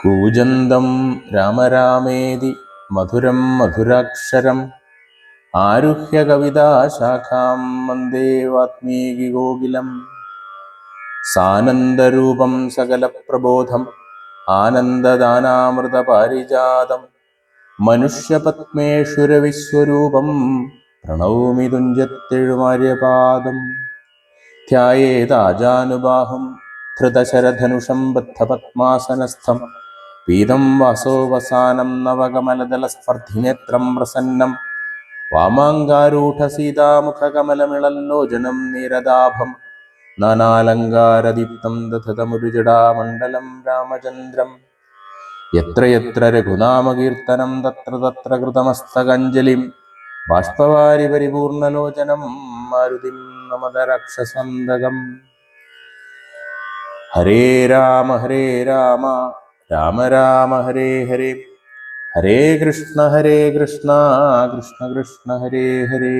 കൂജന്തം രാമരാമേതി മധുരം മധുരാക്ഷരം ആരുഹ്യ കവിതാശാഖാം വന്ദേ വാത്മീകികോകിലം സാനന്ദരൂപം സകലപ്രബോധം ആനന്ദദാനാമൃതപാരിജാതം മനുഷ്യപത്മേഷുരവിശ്വരൂപം പ്രണൗമി തുഞ്ചത്തെഴുമാര്യപാദം ധ്യായേതാജാനുബാഹും ധൃതശരധനുഷം ബദ്ധപത്മാസനസ്ഥം പീതം വാസോവസാനം നവകമലദലസ്പർദ്ധിനേത്രം പ്രസന്നം. വാമാങ്കാരൂഢസീതാമുഖകമലമിളല്ലോചനം നീരദാഭം. നാനാലങ്കാരദീപ്തം ദധതമുരുജടാമണ്ഡലം രാമചന്ദ്രം. എത്ര എത്ര രഘുനാമകീർത്തനം തത്ര തത്ര കൃതമസ്തകഞ്ജലിം. ബാഷ്പവാരി പരിപൂർണലോചനം മാരുതിം നമത രാക്ഷസന്തകം ഹരേ രാമ ഹരേ രാമ. രാമ രാമ ഹരേ ഹരേ. ഹരേ കൃഷ്ണ ഹരേ കൃഷ്ണ കൃഷ്ണ കൃഷ്ണ ഹരേ ഹരേ.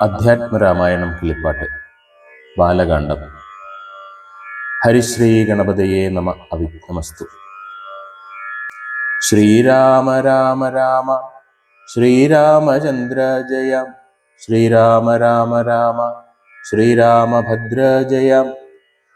അധ്യാത്മരാമായണം കിളിപ്പാട്ട് ബാലകാണ്ഡം ഹരിശ്രീ ഗണപതയെ നമ അവിഘ്നമസ്തു ശ്രീരാമ രാമ രാമ ശ്രീരാമചന്ദ്ര ജയ. ശ്രീരാമ രാമ രാമ ശ്രീരാമഭദ്ര ജയ.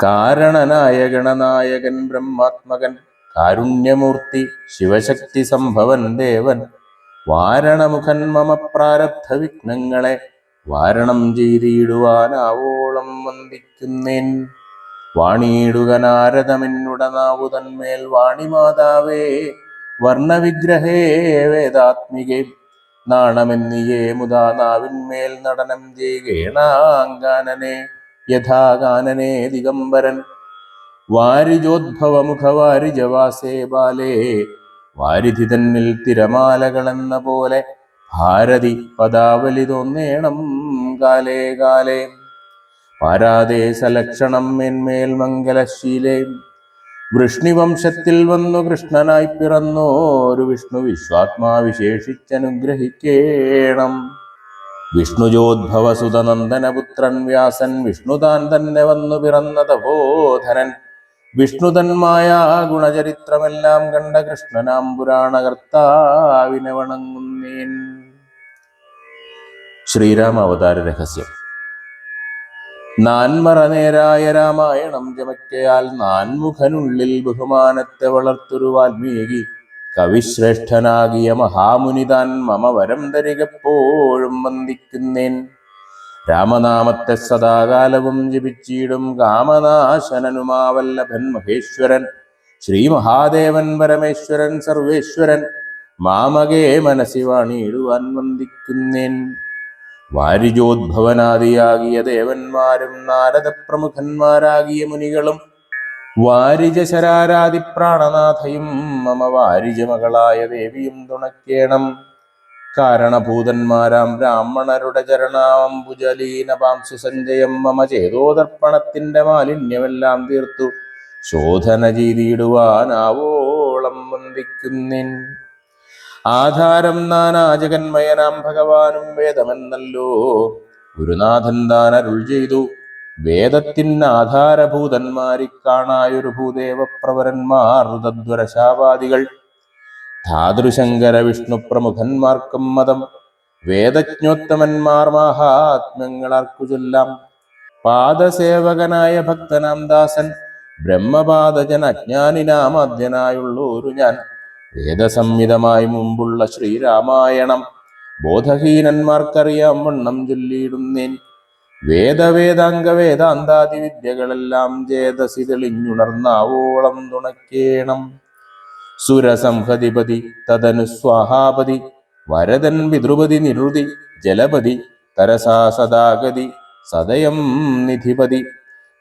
കാരണനായ ഗണനായകൻ ബ്രഹ്മാത്മകൻ കാരുണ്യമൂർത്തി ശിവശക്തി സംഭവൻ ദേവൻ വാരണമുഖൻ മമ പ്രാരബ്ധ വിഘ്നങ്ങളെ വാരണം ചെയ്തിടുവാനാവോളം വന്ദിക്കുന്നേൻ. വാണിയിടുക നാരദമെന്നുടനാവു തന്മേൽ വാണിമാതാവേ വർണവിഗ്രഹേ വേദാത്മികേ നാണമെന്നിയേ മുതാ നാവിന്മേൽ നടനം ചെയ്യേണാങ്കാനനെ യഥാകാനനെ ദിഗംബരൻ വാരിജോദ്ഭവമുഖവാരിജവാസേ ബാലേ വാരിധി തന്നിൽ തിരമാലകളെന്ന പോലെ ഭാരതി പദാവലി തോന്നേണം കാലേ കാലേ. പാരാതേ സലക്ഷണം മേന്മേൽ മംഗലശീലേ. വൃഷ്ണിവംശത്തിൽ വന്നു കൃഷ്ണനായി പിറന്നോരു വിഷ്ണു വിശ്വാത്മാ വിശേഷിച്ചനുഗ്രഹിക്കേണം. വിഷ്ണുജോദ്ഭവസുതനന്ദനപുത്രൻ വ്യാസൻ വിഷ്ണുതാൻ തന്നെ വന്നു പിറന്ന തപോധനൻ വിഷ്ണുതന്മായ ഗുണചരിത്രമെല്ലാം കണ്ട കൃഷ്ണനാം പുരാണകർത്താവിനെ വണങ്ങുന്നേൻ. ശ്രീരാമ അവതാര രഹസ്യം നാൻമറനേരായ രാമായണം ചമയ്ക്കയാൽ നാൻമുഖനുള്ളിൽ ബഹുമാനത്തെ വളർത്തുരു വാൽമീകി. കവിശ്രേഷ്ഠനാകിയ മഹാമുനിതാൻ മമ വരം തരികപ്പോഴും വന്ദിക്കുന്നേൻ. രാമനാമത്തെ സദാകാലവും ജപിച്ചിടും കാമനാശനനുമാവല്ലഭൻ മഹേശ്വരൻ. ശ്രീ മഹാദേവൻ പരമേശ്വരൻ സർവേശ്വരൻ മാമകേ മനസ്സി വാണിയിടുവാൻ വന്ദിക്കുന്നേൻ. വാരിജോദ്ഭവനാദിയാകിയ ദേവന്മാരും നാരദപ്രമുഖന്മാരാകിയ മുനികളും വാരിജശരാരാതി പ്രാണനാഥയും മമ വാരിജമകളായ ദേവിയും തുണക്കേണം. കാരണഭൂതന്മാരാം ബ്രാഹ്മണരുടെ ചരണാംബുജലീനപാംസു സഞ്ജയം മമ ചേതോതർപ്പണത്തിന്റെ മാലിന്യമെല്ലാം തീർത്തു. ശോധന ചെയ്തിടുവാനാവോളം വന്ദിക്കുന്നിൻ. ആധാരം നാനാജകന്മയനാം ഭഗവാനും വേദമെന്നല്ലോ. ഗുരുനാഥൻ താൻ അരുൾ ചെയ്തു. വേദത്തിന് ആധാരഭൂതന്മാരി കാണായൊരു ഭൂദേവപ്രവരന്മാർ തദ്വരശാവാദികൾ. ധാതൃശങ്കര വിഷ്ണു പ്രമുഖന്മാർക്കും മതം. വേദജ്ഞോത്തമന്മാർ മഹാത്മ്യങ്ങളാർക്കു ചൊല്ലാം പാദസേവകനായ ഭക്തനാം ദാസൻ ബ്രഹ്മപാദജൻ അജ്ഞാനിനാമദ്യനായുള്ളൂരു ഞാൻ. വേദസംഹിതമായി മുമ്പുള്ള ശ്രീരാമായണം. ബോധഹീനന്മാർക്കറിയാം വണ്ണം ചൊല്ലിയിടുന്നേൻ. വേദവേദാംഗ വേദാന്താദി വിദ്യകളെല്ലാം ചേതസി തെളിഞ്ഞുണർന്നാവോളം തുണക്കേണം. സുരസംഹതിപതി തദനു സ്വാഹാപതി വരദൻ പിതൃപതി നിരുതി ജലപതി തരസാ സദാഗതി സദയം നിധിപതി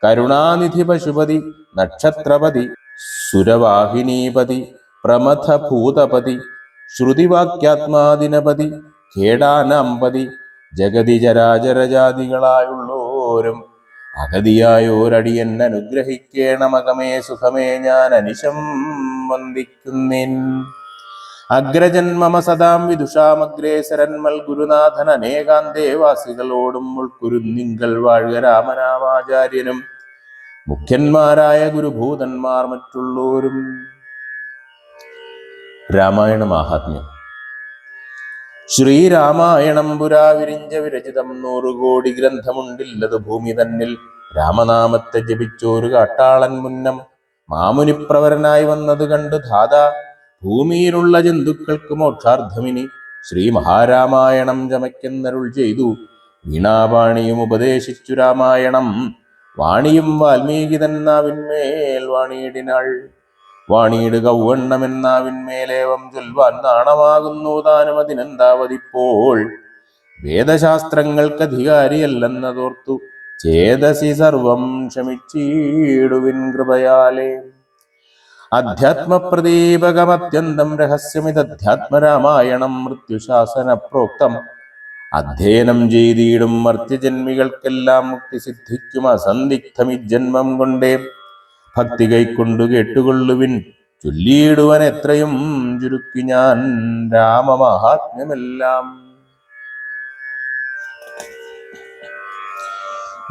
കരുണാനിധി പശുപതി നക്ഷത്രപതി സുരവാഹിനീപതി പ്രമഥഭൂതപതി ശ്രുതിവാക്യാത്മാദിനപതി ഖേടാനാമ്പതി ജഗതി ജരാചരജാതികളായുള്ളോരും അഗതിയായോരടിയൻ അനുഗ്രഹിക്കേണമകമേ സുഖമേ ഞാൻ അനിശം വന്ദിക്കുന്നേൻ. അഗ്രജന്മമ മമ സദാം വിദുഷാമഗ്രേസരന്മൽ ഗുരുനാഥൻ അനേകാന്തേവാസികളോടും ഉൾക്കുരുന്നിങ്കൽ വാഴുക രാമനാമാചാര്യനും മുഖ്യന്മാരായ ഗുരുഭൂതന്മാർ മറ്റുള്ളോരും. രാമായണ മാഹാത്മ്യം ശ്രീരാമായണം പുരാ വിരിഞ്ച വിരചിതം നൂറുകോടി ഗ്രന്ഥമുണ്ടില്ലത് ഭൂമി തന്നിൽ. രാമനാമത്തെ ജപിച്ചോരു കാട്ടാളൻ മുന്നം മാമുനിപ്രവരനായി വന്നത് കണ്ട് ധാത ഭൂമിയിലുള്ള ജന്തുക്കൾക്ക് മോക്ഷാർത്ഥമിനി ശ്രീ മഹാരാമായണം ചമയ്ക്കെന്നരുൾ ചെയ്തു. വീണാപാണിയും ഉപദേശിച്ചു രാമായണം. വാണിയും വാൽമീകി തന്നാവിന്മേൽ വാണിയിടിനാൾ. വാണിയിട് കൗവണ്ണമെന്നാവിന്മേലേവം ചൊൽവാൻ നാണമാകുന്നു താനും അതിനെന്താവതിപ്പോൾ വേദശാസ്ത്രങ്ങൾക്ക് അധികാരിയല്ലെന്നതോർത്തു ചേതസി സർവം ക്ഷമിച്ചീടുവിൻ കൃപയാലേ. അധ്യാത്മപ്രദീപകമത്യന്തം രഹസ്യമിതധ്യാത്മരാമായണം മൃത്യുശാസന പ്രോക്തം അധ്യയനം ചെയ്തിടും മർത്യജന്മികൾക്കെല്ലാം മുക്തി സിദ്ധിക്കും സന്ദിഗ്ധമി ജന്മം കൊണ്ടേ ഭക്തി കൈക്കൊണ്ടു കേട്ടുകൊള്ളുവിൻ. ചൊല്ലിയിടുവൻ എത്രയും ചുരുക്കി ഞാൻ രാമമഹാത്മ്യമെല്ലാം.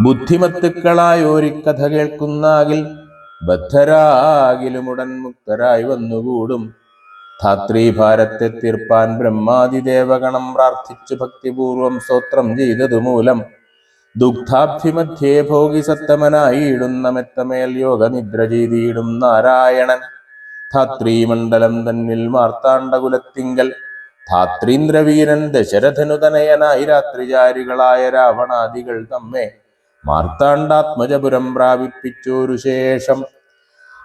ബുദ്ധിമത്തുക്കളായ ഒരു കഥ കേൾക്കുന്നാകിൽ ബദ്ധരാകിലുമുടൻ മുക്തരായി വന്നുകൂടും. ധാത്രീഭാരത്തെ തീർപ്പാൻ ബ്രഹ്മാതിദേവഗണം പ്രാർത്ഥിച്ചു ഭക്തിപൂർവം സ്തോത്രം ചെയ്തതു മൂലം ദുഗ്ധാഭിമധ്യേ ഭോഗി സത്തമനായിടുന്ന മെത്തമേൽ യോഗനിദ്ര ചെയ്തിടും നാരായണൻ. ധാത്രീമണ്ഡലം തന്നിൽ മാർത്താണ്ഡകുലത്തിങ്കൽ. ധാത്രീന്ദ്രവീരൻ ദശരഥനുതനയനായി രാത്രിചാരികളായ രാവണാദികൾ തമ്മെ മാർത്താണ്ഡാത്മജപുരം പ്രാപിപ്പിച്ചോരു ശേഷം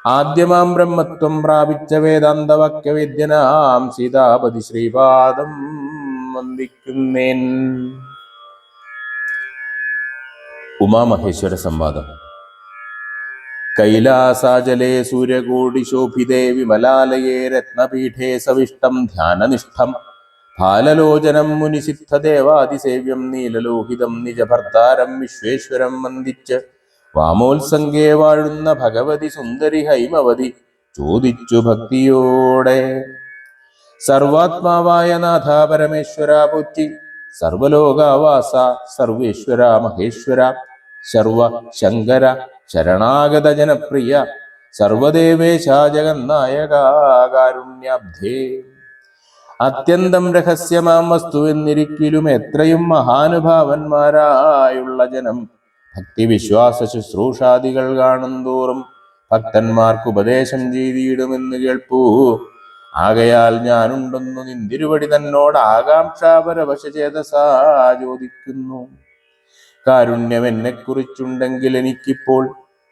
ആദ്യമാം ബ്രഹ്മത്വം പ്രാപിച്ച വേദാന്തവാക്യവേദ്യനാം സീതാപതി ശ്രീപാദം വന്ദിക്കുന്നേൻ. ഉമാമഹേശ്വര സംവാദം. കൈലാസാചലേ സൂര്യകോടി ശോഭിതേ വിമലാലയേ രത്നപീഠേ സവിഷ്ടം ധ്യാനനിഷ്ഠം. ഫാലലോചനം മുനിസിദ്ധദേവാതിസേവ്യം നീലലോഹിതം നിജഭർത്താരം വിശ്വേശ്വരം വന്ദിച്ച്. വാമോത്സംഗേ വാഴുന്ന ഭഗവതി സുന്ദരി ഹൈമവതി ചോദിച്ചു ഭക്തിയോടെ. സർവാത്മാവായ നാഥ പരമേശ്വര പോറ്റി സർവലോകാവാസ സർവേശ്വര മഹേശ്വര. സർവ ശങ്കര ശരണാഗത ജനപ്രിയ സർവദേവേശ ജഗന്നായകാരുണ്യാബ്ധേ അത്യന്തം രഹസ്യമാം വസ്തു എന്നിരിക്കലും എത്രയും മഹാനുഭാവന്മാരായുള്ള ജനം ഭക്തിവിശ്വാസ ശുശ്രൂഷാദികൾ കാണും തോറും ഭക്തന്മാർക്ക് ഉപദേശം ചെയ്തിടുമെന്ന് കേൾപ്പൂ. ആകയാൽ ഞാനുണ്ടെന്നു നിന്തിരുവടി തന്നോട് ആകാംക്ഷാപരവശചേതസാ ചോദിക്കുന്നു. കാരുണ്യം എന്നെ കുറിച്ചുണ്ടെങ്കിൽ എനിക്കിപ്പോൾ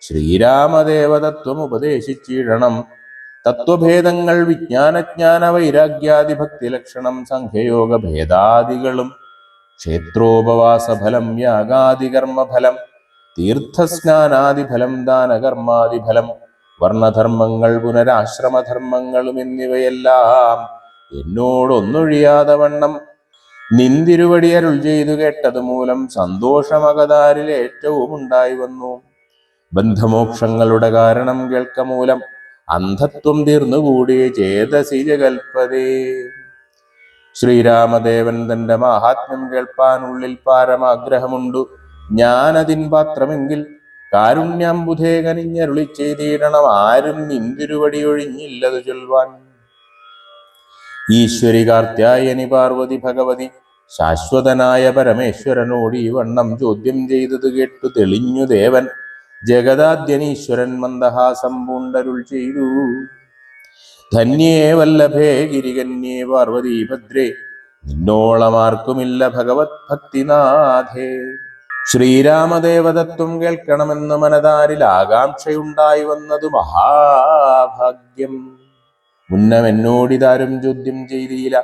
ശ്രീരാമദേവതത്വം ഉപദേശിച്ചിടണം. തത്വഭേദങ്ങൾ വിജ്ഞാനജ്ഞാന വൈരാഗ്യാദി ഭക്തി ലക്ഷണം സംഖ്യയോഗ ഭേദാദികളും ക്ഷേത്രോപവാസഫലം യാഗാദികർമ്മഫലം തീർത്ഥസ്നാനാദിഫലം ദാനകർമാദിഫലം വർണധർമ്മങ്ങൾ പുനരാശ്രമധർമ്മങ്ങളും എന്നിവയെല്ലാം എന്നോടൊന്നൊഴിയാതെ വണ്ണം നിന്തിരുവടി അരുൾ ചെയ്തു കേട്ടത് മൂലം സന്തോഷമകതാരിൽ ഏറ്റവും ഉണ്ടായി വന്നു. ബന്ധമോക്ഷങ്ങളുടെ കാരണം കേൾക്ക മൂലം അന്ധത്വം തീർന്നുകൂടിയ ചേതസി ജഗൽപതേ. ശ്രീരാമദേവൻ തന്റെ മാഹാത്മ്യം കേൾപ്പാൻ ഉള്ളിൽ പാരമാഗ്രഹമുണ്ടു. ഞാനതിൻ പാത്രമെങ്കിൽ കാരുണ്യാംബുധേ കനിഞ്ഞരുളി ചെയ്തിടണം. ആരും നിന്തിരുവടി ഒഴിഞ്ഞില്ലത് ചൊൽവാൻ. ഈശ്വരി കാർത്യായനി പാർവതി ഭഗവതി ശാശ്വതനായ പരമേശ്വരനോട് ഈ വണ്ണം ചോദ്യം ചെയ്തത് കേട്ടു തെളിഞ്ഞു ദേവൻ. ജഗദാദ്യനീശ്വരൻ മന്ദഹാസം പൂണ്ടരുൾ ചെയ്തു. ധന്യേ വല്ലഭേ ഗിരികന്യേ പാർവതീ ഭദ്രേ നിന്നോളമാർക്കുമില്ല ഭഗവത് ഭക്തിനാഥേ. ശ്രീരാമദേവതത്വം കേൾക്കണമെന്ന് മനതാരിൽ ആകാംക്ഷയുണ്ടായി വന്നത് മഹാഭാഗ്യം. മുന്നമെന്നോടിതാരും ചോദ്യം ചെയ്തില്ല.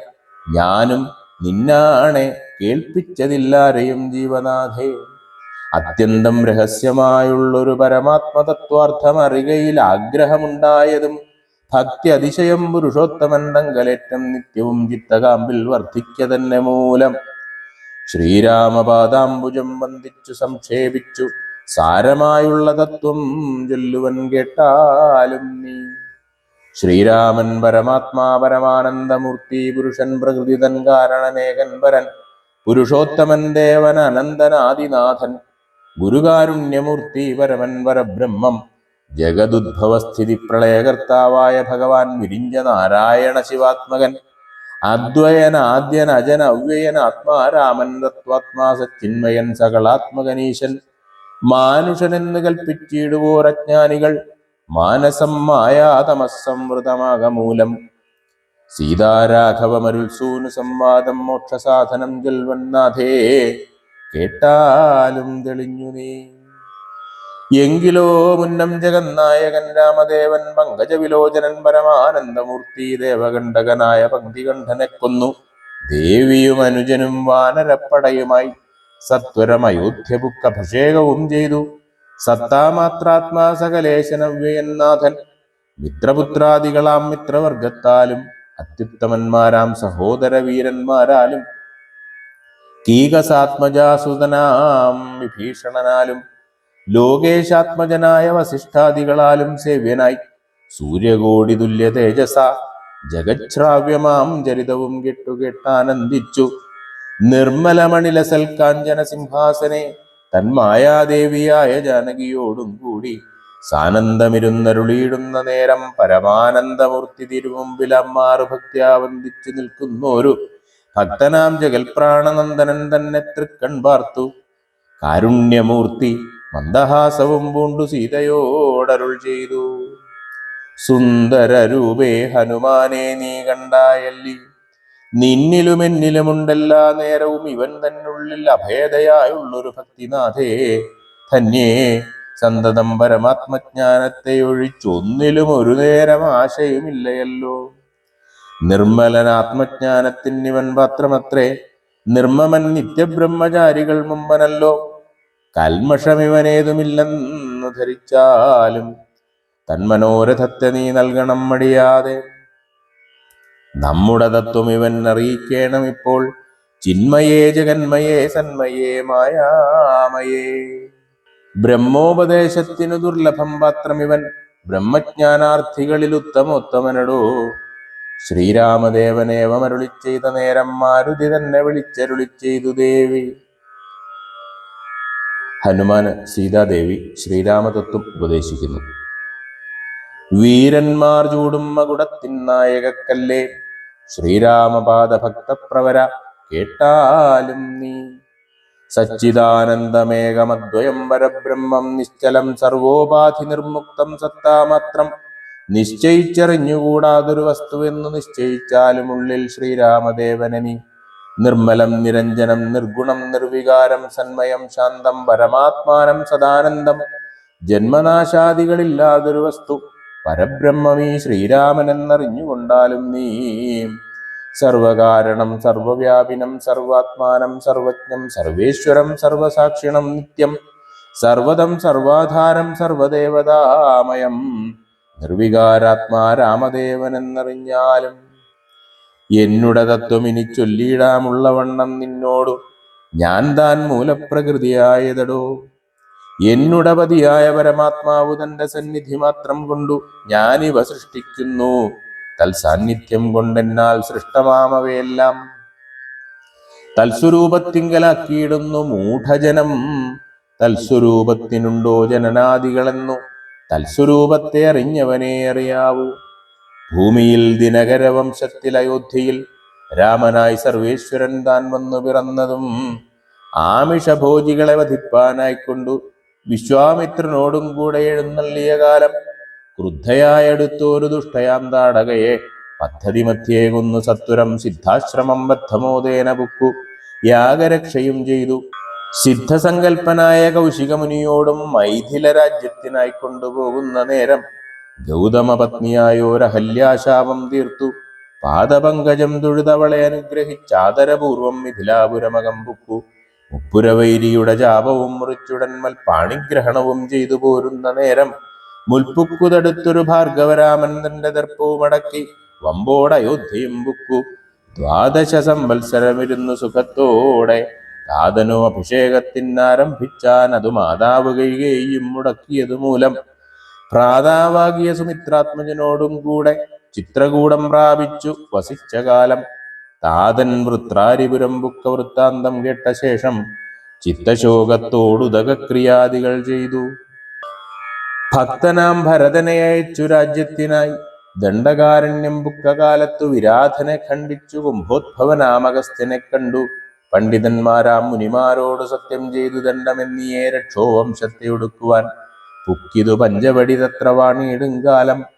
ഞാനും നിന്നാണെ കേൾപ്പിച്ചതില്ലാരെയും ജീവനാഥേ. അത്യന്തം രഹസ്യമായുള്ളൊരു പരമാത്മതത്വാർത്ഥം അറികയിൽ ആഗ്രഹമുണ്ടായതും ഭക്തി അതിശയം പുരുഷോത്തമണ്ടങ്കലേറ്റം നിത്യവും ചിത്തകാമ്പിൽ വർദ്ധിക്ക തന്നെ മൂലം. ശ്രീരാമപാദാംബുജം വന്ദിച്ചു സംക്ഷേപിച്ചു. സാരമായുള്ള തത്വം ചൊല്ലുവൻ കേട്ടാലും നീ ശ്രീരാമൻ പരമാത്മാ പരമാനന്ദമൂർത്തി പുരുഷൻ പ്രകൃതി തൻ കാരണനേകൻ വരൻ പുരുഷോത്തമൻ ദേവൻ അനന്തനാദിനാഥൻ ഗുരുകാരുണ്യമൂർത്തി പരമൻ പരബ്രഹ്മം ജഗദുദ്ഭവസ്ഥിതി പ്രളയകർത്താവായ ഭഗവാൻ വിരിഞ്ഞ നാരായണ ശിവാത്മകൻ അദ്വയനാദ്യൻ അജൻ അവ്യയൻ ആത്മാരാമൻ തത്വാത്മാ സച്ചിന്മയൻ സകളാത്മകനീശൻ മാനുഷനെന്ന് കൽപ്പിച്ചിടുവോരജ്ഞാനികൾ മാനസം മായാതമസംവൃതമാകമൂലം. സീതാരാഘവമരുൾസൂനു സംവാദം മോക്ഷസാധനം ജൽവന്നാഥേ കേട്ടാലും തെളിഞ്ഞു നീ. എങ്കിലോ മുന്നം ജഗന്നായകൻ രാമദേവൻ പങ്കജവിലോചനൻ പരമാനന്ദമൂർത്തി ദേവകണ്ഠകനായ പങ്ക്തികണ്ഠനെ കൊന്നു ദേവിയും അനുജനും വാനരപ്പടയുമായി സത്വരം അയോധ്യബുക്കഭിഷേകവും ചെയ്തു. സത്താമാത്രാത്മാ സകലേശനവ്യയന്നാഥൻ. മിത്രപുത്രാദികളാം മിത്രവർഗത്താലും അത്യുത്തമന്മാരാം സഹോദര വീരന്മാരാലും കീകസാത്മജാസുതനാം വിഭീഷണനാലും ലോകേശാത്മജനായ വസിഷ്ഠാദികളാലും സേവ്യനായി. സൂര്യകോടി തുല്യ തേജസ ജഗച്ഛ്രാവ്യമാം ചരിതവും കെട്ടുകെട്ടാനന്ദിച്ചു നിർമ്മലമണിലസൽ കാഞ്ചന സിംഹാസനെ തന്മായാദേവിയായ ജാനകിയോടും കൂടി സാനന്ദമിരുന്നരുളിയിടുന്ന നേരം പരമാനന്ദമൂർത്തി തിരുമുമ്പിൽ അമ്മാറു ഭക്ത്യാ വന്ദിച്ചു നിൽക്കുന്നോരു ഭക്തനാം ജഗൽപ്രാണനന്ദനൻ തന്നെ തൃക്കൺ പാർത്തു. കാരുണ്യമൂർത്തി മന്ദഹാസവും പൂണ്ടു സീതയോടരുൾ ചെയ്തു. സുന്ദര രൂപേ ഹനുമാനെ നീ കണ്ടായല്ലി. നിന്നിലും എന്നിലുമുണ്ടെല്ലാ നേരവും ഇവൻ തന്നുള്ളിൽ അഭേദയായുള്ളൊരു ഭക്തിനാഥേ. ധന്യേ സന്തതം പരമാത്മജ്ഞാനത്തെ ഒഴിച്ചൊന്നിലും ഒരു നേരം ആശയുമില്ലയല്ലോ. നിർമ്മലനാത്മജ്ഞാനത്തിന് ആത്മജ്ഞാനത്തിനിവൻ പാത്രമത്രേ നിർമ്മമൻ നിത്യബ്രഹ്മചാരികൾ മുമ്പനല്ലോ. കൽമഷമിവനേതുമില്ലെന്ന് ധരിച്ചാലും തന്മനോരഥത്തെ നീ നൽകണം മടിയാതെ. നമ്മുടെ തത്വം ഇവൻ അറിയിക്കണം ഇപ്പോൾ. ചിന്മയേ ജഗന്മയേ സന്മയേ മായാമയേ. ബ്രഹ്മോപദേശത്തിനു ദുർലഭം പാത്രം ഇവൻ. ബ്രഹ്മജ്ഞാനാർത്ഥികളിൽ ഉത്തമോത്തമനടോ. ശ്രീരാമദേവനേവമരുളി ചെയ്ത നേരം മാരുതി തന്നെ വിളിച്ചരുളി ചെയ്തു ദേവി. ഹനുമാന് സീതാദേവി ശ്രീരാമതത്വം ഉപദേശിക്കുന്നു. വീരന്മാർ ചൂടും മകുടത്തിൻ നായകക്കല്ലേ. ശ്രീരാമപാദ ഭക്തപ്രവര കേട്ടാലും നീ. സച്ചിദാനന്ദമേകമദ്വയം പരബ്രഹ്മം നിശ്ചലം സർവോപാധി നിർമുക്തം സത്താമാത്രം. നിശ്ചയിച്ചറിഞ്ഞുകൂടാതൊരു വസ്തുവെന്ന് നിശ്ചയിച്ചാലും ഉള്ളിൽ ശ്രീരാമദേവനനി നിർമ്മലം നിരഞ്ജനം നിർഗുണം നിർവികാരം സന്മയം ശാന്തം പരമാത്മാനം സദാനന്ദം. ജന്മനാശാദികളില്ലാതൊരു വസ്തു. പരബ്രഹ്മമീ ശ്രീരാമനെന്നറിഞ്ഞുകൊണ്ടാലും നീ സർവകാരണം സർവവ്യാപിനം സർവാത്മാനം സർവജ്ഞം സർവേശ്വരം സർവസാക്ഷിണം നിത്യം സർവദം സർവാധാരം സർവദേവതാമയം നിർവികാരാത്മാ രാമദേവനെന്നറിഞ്ഞാലും എന്നുട തത്വം ഇനി ചൊല്ലിയിടാമുള്ളവണ്ണം നിന്നോടു ഞാൻ താൻ മൂലപ്രകൃതിയായതടോ? എന്നുടെ പതിയായ പരമാത്മാവ് തന്റെ സന്നിധി മാത്രം കൊണ്ടു ഞാനിവ സൃഷ്ടിക്കുന്നു. തൽസാന്നിധ്യം കൊണ്ടെന്നാൽ സൃഷ്ടമാമവയെല്ലാം തൽസ്വരൂപത്തിങ്കലാക്കിയിടുന്നു മൂഢജനം. തൽസ്വരൂപത്തിനുണ്ടോ ജനനാദികളെന്നു തൽസ്വരൂപത്തെ അറിഞ്ഞവനെ അറിയാവൂ. ഭൂമിയിൽ ദിനകര വംശത്തിൽ അയോധ്യയിൽ രാമനായി സർവേശ്വരൻ താൻ വന്നു പിറന്നതും ആമിഷഭോജികളെ വധിപ്പാനായിക്കൊണ്ടു വിശ്വാമിത്രനോടും കൂടെ എഴുന്നള്ളിയ കാലം ക്രുദ്ധയായടുത്തോരു ദുഷ്ടയാന്താടകയെ പദ്ധതി മധ്യേ കൊന്നു സത്വരം സിദ്ധാശ്രമം ബദ്ധമോദേന ബുക്കു. യാഗരക്ഷയും ചെയ്തു. സിദ്ധസങ്കൽപ്പനായ കൗശികമുനിയോടും മൈഥില രാജ്യത്തിനായി കൊണ്ടുപോകുന്ന നേരം ഗൗതമ പത്നിയായോരഹല്യാശാപം തീർത്തു. പാദപങ്കജം തൊഴുതവളെ അനുഗ്രഹിച്ചാദരപൂർവം മിഥിലാപുരമകം പുക്കു മുപ്പുരവൈരിയുടെ ജാപവും മുറിച്ചുടന്മൽ പാണിഗ്രഹണവും ചെയ്തു പോരുന്ന നേരം മുൽപ്പുക്കുതടുത്തൊരു ഭാർഗവരാമൻ തന്റെ ദർപ്പവുമടക്കി വമ്പോടയോധ്യയും ബുക്കു ദ്വാദശ സംവത്സരമിരുന്നു സുഖത്തോടെ താതനോ അഭിഷേകത്തിനാരംഭിച്ചാൻ അതു മാതാവ് കഴിയുകയും മുടക്കിയതു മൂലം ഭ്രാതാവാകിയ സുമിത്രാത്മജനോടും കൂടെ ചിത്രകൂടം പ്രാപിച്ചു വസിച്ച കാലം താതൻ വൃത്രാരിപുരം ബുക്ക വൃത്താന്തം കേട്ട ശേഷം ചിത്തശോകത്തോടുതകക്രിയാദികൾ ചെയ്തു. ഭക്തനാം ഭരതനെ അയച്ചു രാജ്യത്തിനായി. ദണ്ഡകാരണ്യം ബുക്കകാലത്തു വിരാധനെ ഖണ്ഡിച്ചു. കുംഭോദ്ഭവനാമഗസ്ത്യനെ കണ്ടു. പണ്ഡിതന്മാരാം മുനിമാരോട് സത്യം ചെയ്തു ദണ്ഡമെന്നിയേ രക്ഷോവംശത്തെ ഒടുക്കുവാൻ പുക്കിതു പഞ്ചവടി തത്രവാണിയിടും വാണിയിടുങ്കാലം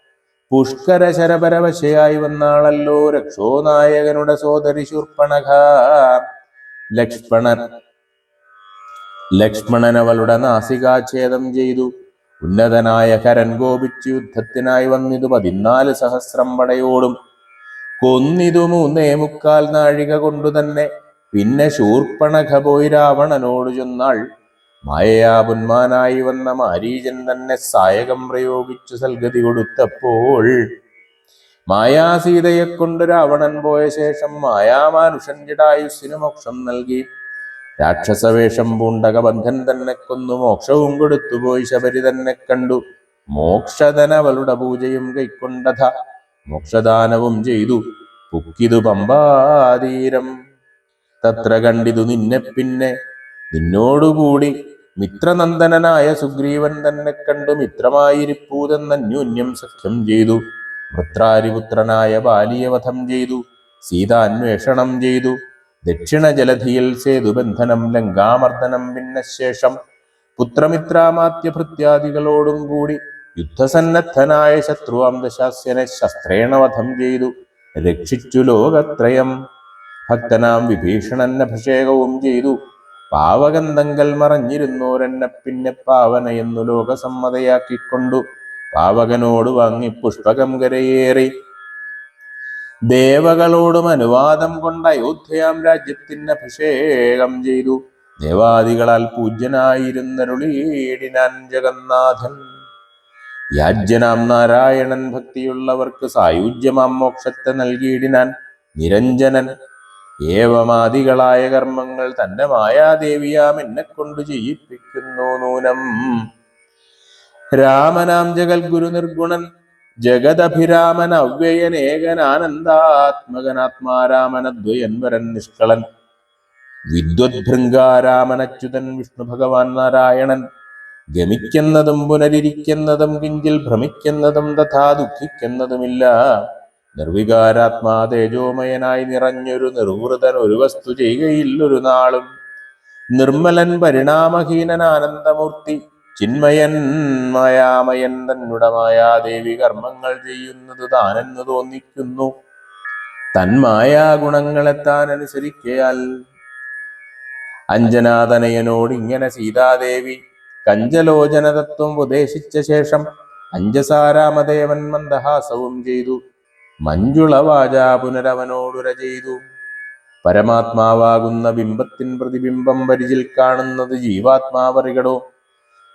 പുഷ്കര ശരപരവശയായി വന്നാളല്ലോ രക്ഷോനായകനുടെ സോദരി ശൂർപ്പണഖ ലക്ഷ്മണൻ ലക്ഷ്മണൻ അവളുടെ നാസികാഛേദം ചെയ്തു. ഉന്നതനായ കരൻ ഗോപിച്ച് യുദ്ധത്തിനായി വന്നിതു പതിനാല് സഹസ്രം പടയോടും. കൊന്നിതു മൂന്നേ മുക്കാൽ നാഴിക കൊണ്ടുതന്നെ. പിന്നെ ശൂർപ്പണഖ പോയി രാവണനോട് ചെന്നാൾ. മായയാപുന്മാനായി വന്ന മാരീചൻ തന്നെ സായകം പ്രയോഗിച്ചു സൽഗതി കൊടുത്തപ്പോൾ മായാസീതയെ കൊണ്ട് രാവണൻ പോയ ശേഷം മായാമാനുഷൻ ജടായുസ്സിന് മോക്ഷം നൽകി. രാക്ഷസവേഷം പൂണ്ടകബന്ധൻ തന്നെ കൊന്നു മോക്ഷവും കൊടുത്തുപോയി ശബരി തന്നെ കണ്ടു. മോക്ഷധനവളുടെ പൂജയും കൈക്കൊണ്ടഥ മോക്ഷദാനവും ചെയ്തു. പുക്കിതു പമ്പാതീരം. തത്ര കണ്ടിതു നിന്നെ പിന്നെ നിന്നോടുകൂടി മിത്രനന്ദനനായ സുഗ്രീവൻ തന്നെ കണ്ടു മിത്രമായിരിപ്പൂതെന്ന അന്യോന്യം സഖ്യം ചെയ്തു. വൃത്രാരിപുത്രനായ ബാലിയവധം ചെയ്തു. സീതാന്വേഷണം ചെയ്തു. ദക്ഷിണ ജലധിയിൽ സേതുബന്ധനം ലങ്കാമർദ്ദനം ഭിന്നശേഷം പുത്രമിത്രാമാത്യഭൃത്യാദികളോടും കൂടി യുദ്ധസന്നദ്ധനായ ശത്രുവാം ദശാസ്യനെ ശസ്ത്രേണ വധം ചെയ്തു. രക്ഷിച്ചു ലോകത്രയം. ഭക്തനാം വിഭീഷണൻ അഭിഷേകവും ചെയ്തു. പാവകന്തങ്കൽ മറഞ്ഞിരുന്നോരെന്നെ പിന്നെ പാവനയെന്നു ലോകസമ്മതയാക്കിക്കൊണ്ടു. പാവകനോട് വാങ്ങി പുഷ്പകം കരയേറി. ദേവകളോടും അനുവാദം കൊണ്ട് അയോധ്യയാം രാജ്യത്തിന് അഭിഷേകം ചെയ്തു. ദേവാദികളാൽ പൂജ്യനായിരുന്നരുളീടിനാൻ ജഗന്നാഥൻ. യാജ്യനാം നാരായണൻ ഭക്തിയുള്ളവർക്ക് സായുജ്യമാം മോക്ഷത്തെ നൽകിയിടിനാൻ നിരഞ്ജനൻ. ഏവമാദികളായ കർമ്മങ്ങൾ തന്റെ മായാദേവിയാം എന്നെ കൊണ്ട് ചെയ്യിപ്പിക്കുന്നു നൂനം. രാമനാം ജഗൽഗുരു നിർഗുണൻ ജഗദഭിരാമൻ അവ്യയൻ ഏകൻ ആനന്ദാത്മകനാത്മാരാമനദ്വയൻ വരൻ നിഷ്കളൻ. വിദ്വദ്ഭൃംഗാരാമനച്യുതൻ വിഷ്ണു ഭഗവാൻ നാരായണൻ. ഗമിക്കുന്നതും പുനരിരിക്കുന്നതും കിഞ്ചിൽ ഭ്രമിക്കുന്നതും തഥാ ദുഃഖിക്കുന്നതുമില്ല. നിർവികാരാത്മാ തേജോമയനായി നിറഞ്ഞൊരു നിർവൃതൻ ഒരു വസ്തു ചെയ്യുകയില്ലൊരു നാളും. നിർമ്മലൻ പരിണാമഹീനൻ ആനന്ദമൂർത്തി ചിന്മയൻ മായാമയൻ തന്നുടമായ ദേവി കർമ്മങ്ങൾ ചെയ്യുന്നത് താനെന്ന് തോന്നിക്കുന്നു. തന്മായ ഗുണങ്ങളെ താൻ അനുസരിക്കയാൽ അഞ്ജനാതനയനോട് ഇങ്ങനെ സീതാദേവി കഞ്ചലോചന തത്വം ഉപദേശിച്ച ശേഷം അഞ്ജസാരാമദേവൻ മന്ദഹാസവും ചെയ്തു. മഞ്ജുളവാച പുനരവനോടുര ചെയ്തു. പരമാത്മാവാകുന്ന ബിംബത്തിൻ പ്രതിബിംബം പരിചിൽ കാണുന്നത് ജീവാത്മാവറികടോ.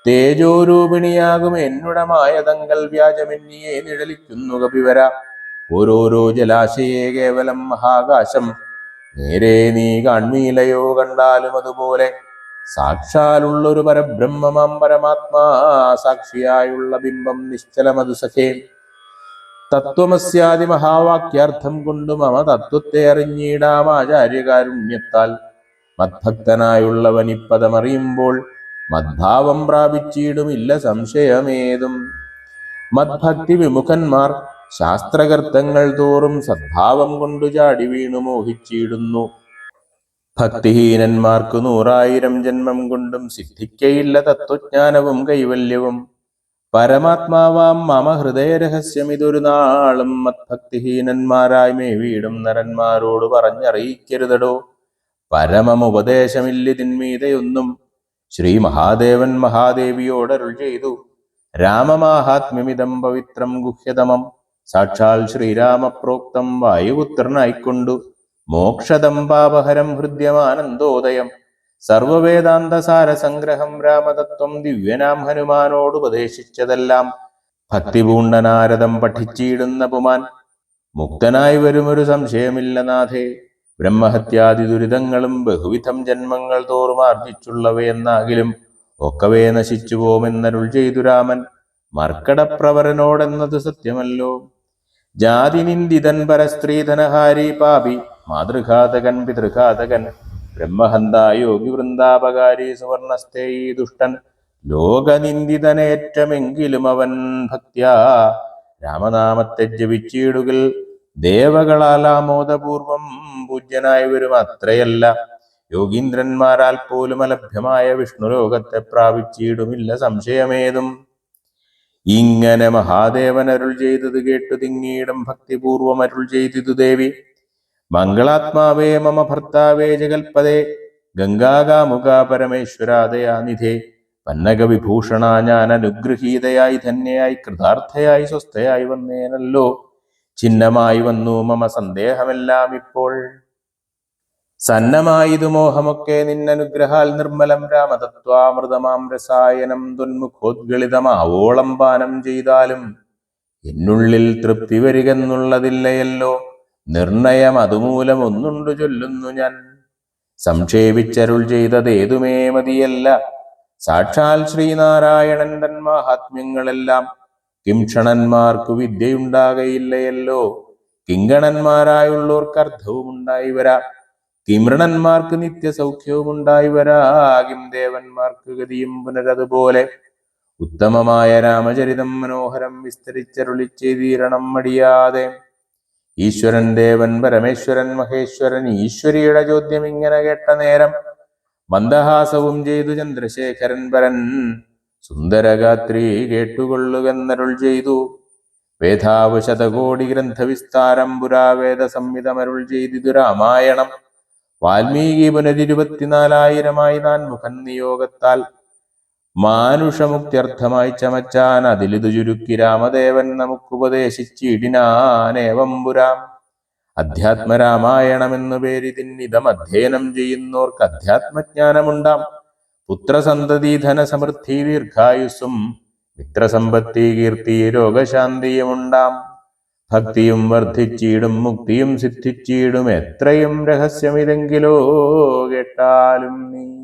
തേജോരൂപിണിയാകും എന്നുടമായ തങ്കൽ വ്യാജമെന്നിയെ നിഴലിക്കുന്നു കപിവര. ഓരോരോ ജലാശയെ കേവലം മഹാകാശം. നേരെ നീ കാൺമീലയോ കണ്ടാലും അതുപോലെ. സാക്ഷാലുള്ളൊരു പരബ്രഹ്മമാം പരമാത്മാ സാക്ഷിയായുള്ള ബിംബം നിശ്ചലമതു സഖേ. തത്വമസ്യാദി മഹാവാക്യാർത്ഥം കൊണ്ട് മമ തത്വത്തെ അറിഞ്ഞിടാം ആചാര്യകാരുണ്യത്താൽ. മദ്ഭക്തനായുള്ളവൻ ഇപ്പതമറിയുമ്പോൾ മദ്ഭാവം പ്രാപിച്ചിടുമില്ല സംശയമേതും. മദ്ഭക്തി വിമുഖന്മാർ ശാസ്ത്രകർത്തങ്ങൾ തോറും സദ്ഭാവം കൊണ്ടു ചാടി വീണു മോഹിച്ചിടുന്നു. ഭക്തിഹീനന്മാർക്ക് നൂറായിരം ജന്മം കൊണ്ടും സിദ്ധിക്കയില്ല തത്വജ്ഞാനവും കൈവല്യവും. പരമാത്മാവാം മമ ഹൃദയരഹസ്യമിതൊരു നാളും മത്ഭക്തിഹീനന്മാരായി മേ വീടും നരന്മാരോട് പറഞ്ഞറിയിക്കരുതടോ. പരമമുപദേശമില്ലിതിന്മീതയൊന്നും ശ്രീ മഹാദേവൻ മഹാദേവിയോടരുൾ ചെയ്തു. രാമമാഹാത്മ്യമിതം പവിത്രം ഗുഹ്യതമം. സാക്ഷാൽ ശ്രീരാമപ്രോക്തം വായുപുത്രനായിക്കൊണ്ടു. മോക്ഷദം പാപഹരം ഹൃദ്യമാനന്ദോദയം. സർവവേദാന്തസാര സംഗ്രഹം രാമതത്വം ദിവ്യനാം ഹനുമാനോട് ഉപദേശിച്ചതെല്ലാം ഭക്തിപൂണ്ടനാരദം പഠിച്ചിടുന്ന പുമാൻ മുക്തനായി വരുമൊരു സംശയമില്ല നാഥേ. ബ്രഹ്മഹത്യാദി ദുരിതങ്ങളും ബഹുവിധം ജന്മങ്ങൾ തോറും ആർജിച്ചുള്ളവയെന്നാകിലും ഒക്കവേ നശിച്ചു പോമെന്നരുൾ ചെയ്തു രാമൻ. മർക്കടപ്രവരനോടെന്നത് സത്യമല്ലോ. ജാതി നിന്ദിതൻ പരസ്ത്രീധനഹാരി പാപി മാതൃഘാതകൻ പിതൃഘാതകൻ. ബ്രഹ്മഹന്ത യോഗി വൃന്ദാപകാരി സുവർണസ്ഥേ ദുഷ്ടൻ. ലോകനിന്ദിതനേറ്റമെങ്കിലും അവൻ ഭക്ത്യാ രാമനാമത്തെ ജപിച്ചിടുകിൽ ദേവകളാൽ ആമോദപൂർവം അത്രയല്ല. യോഗീന്ദ്രന്മാരാൽ പോലും അലഭ്യമായ വിഷ്ണുലോകത്തെ പ്രാപിച്ചിടുമില്ല സംശയമേതും. ഇങ്ങനെ മഹാദേവൻ അരുൾ ചെയ്തത് കേട്ടു തിങ്ങീടും ഭക്തിപൂർവം അരുൾ ചെയ്തിതു ദേവി. മംഗളാത്മാവേ മമ ഭർത്താവേ ജഗൽപദേ ഗംഗാകാമുക പരമേശ്വരാദയാനിധേ. പന്നക വിഭൂഷണ ഞാൻ അനുഗ്രഹീതയായി ധന്യയായി കൃതാർത്ഥയായി സ്വസ്ഥയായി വന്നേനല്ലോ. ചിഹ്നമായി വന്നു മമ സന്ദേഹമെല്ലാം ഇപ്പോൾ. സന്നമായിതു മോഹമൊക്കെ നിന്നനുഗ്രഹാൽ നിർമ്മലം രാമതത്വാമൃതമാം രസായനം തൊന്മുഖോദ്ഗളിതമാവോളം പാനം ചെയ്താലും എന്നുള്ളിൽ തൃപ്തി വരികെന്നുള്ളതില്ലയല്ലോ. നിർണയം അതുമൂലം ഒന്നുണ്ടു ചൊല്ലുന്നു ഞാൻ. സംക്ഷേപിച്ചരുൾ ചെയ്തതേതുമേ മതിയല്ല. സാക്ഷാൽ ശ്രീനാരായണൻ തൻ മഹാത്മ്യങ്ങളെല്ലാം കിംക്ഷണന്മാർക്കു വിദ്യയുണ്ടാകയില്ലയല്ലോ. കിങ്കണന്മാരായുള്ളവർക്ക് അർത്ഥവും ഉണ്ടായി വരാ. കിമൃണന്മാർക്ക് നിത്യസൗഖ്യവും ഉണ്ടായി വരാ. കിം ദേവന്മാർക്ക് ഗതിയും പുനരതുപോലെ. ഉത്തമമായ രാമചരിതം മനോഹരം വിസ്തരിച്ചരുളിച്ചേ തീരണം മടിയാതെ. ഈശ്വരൻ ദേവൻ പരമേശ്വരൻ മഹേശ്വരൻ ഈശ്വരിയുടെ ചോദ്യം ഇങ്ങനെ കേട്ട നേരം മന്ദഹാസവും ചെയ്തു ചന്ദ്രശേഖരൻ പരൻ. സുന്ദരഗാത്രി കേട്ടുകൊള്ളുകെന്നരുൾ ചെയ്തു. വേദാവ് ശതകോടി ഗ്രന്ഥവിസ്താരം പുരാവേദ സംഹിതമരുൾ ചെയ്തിതു രാമായണം. വാൽമീകി പുനരിരുപത്തിനാലായിരമായി നാൻ മുഖൻ നിയോഗത്താൽ മാനുഷമുക്ത്യർത്ഥമായി ചമച്ചാൻ അതിലിതു ചുരുക്കി രാമദേവൻ നമുക്കുപദേശിച്ച് ഇടിനാനേവംപുരാം അധ്യാത്മരാമായണമെന്നു പേരിതിന്നിതം അധ്യയനം ചെയ്യുന്നോർക്ക് അധ്യാത്മജ്ഞാനമുണ്ടാം. പുത്രസന്തതി ധനസമൃദ്ധി ദീർഘായുസ്സും മിത്രസമ്പത്തി കീർത്തി രോഗശാന്തിയുമുണ്ടാം. ഭക്തിയും വർദ്ധിച്ചിടും മുക്തിയും സിദ്ധിച്ചിടും എത്രയും രഹസ്യമിതെങ്കിലോ കേട്ടാലും നീ